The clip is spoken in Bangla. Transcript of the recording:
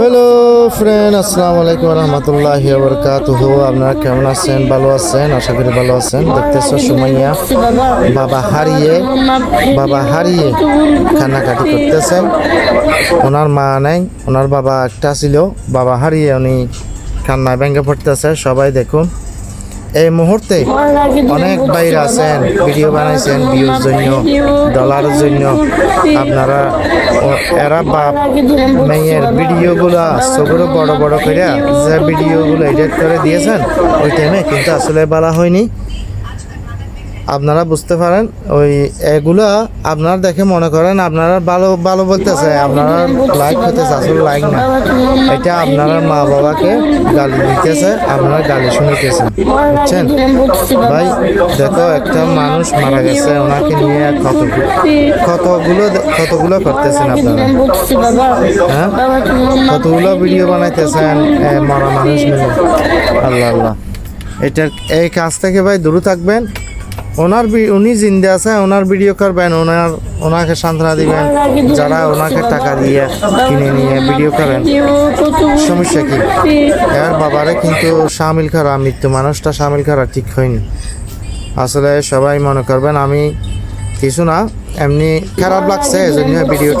হ্যালো ফ্রেন্ড আসসালামু আলাইকুম রহমতুল্লাহ বরকাতুহ আপনারা কেমন আছেন? ভালো আছেন? আশা করি ভালো আছেন। দেখতেছো সুমাইয়া। বাবা হারিয়ে বাবা হারিয়ে কান্নাকাটি করতেছেন। ওনার মা নাই, ওনার বাবা একটা ছিল। বাবা হারিয়ে উনি কান্নায় ভেঙে পড়তেছে। সবাই দেখুন। এই মুহূর্তে অনেক বাইরে আছেন, ভিডিও বানাইছেন ভিউর জন্য ডলারের জন্য। আপনারা এরা বাপ মেয়ের ভিডিওগুলো সবগুলো বড় বড় করে যে ভিডিওগুলো এডিট করে দিয়েছেন, ওই টাইমে কিন্তু আসলে বলা হয়নি। আপনারা বুঝতে পারেন, ওই এগুলো আপনারা দেখে মনে করেন, আপনারা ভালো ভালো বলতেছে, আপনারা লাইক হতেছে আসলে লাইক না। এটা আপনারা মা বাবাকে গালি দিতেছে, আপনারা গালি শুনিতেছেন, বুঝছেন? ভাই, দেখো, একটা মানুষ মারা গেছে, ওনাকে নিয়ে কত কতগুলো কতগুলো করতেছেন আপনারা? হ্যাঁ? কতগুলো ভিডিও বানাইতেছেন মরা মানুষ মিলে? আল্লাহ আল্লাহ। এটার এই কাজ থেকে ভাই দূরে থাকবেন। ওনার উনি জিন্দে আছে, ওনার ভিডিও করবেন ওনার ওনাকে সান্ত্বনা দিবেন, যারা ওনাকে টাকা দিয়ে কিনে নিয়ে ভিডিও করেন। সমস্যা কি? এর বাবারে কিন্তু সামিল করা, মৃত্যু মানুষটা সামিল করা ঠিক হয়নি। আসলে সবাই মনে করবেন, আমি কিছু না, এমনি খারাপ লাগছে যদি ভিডিওটা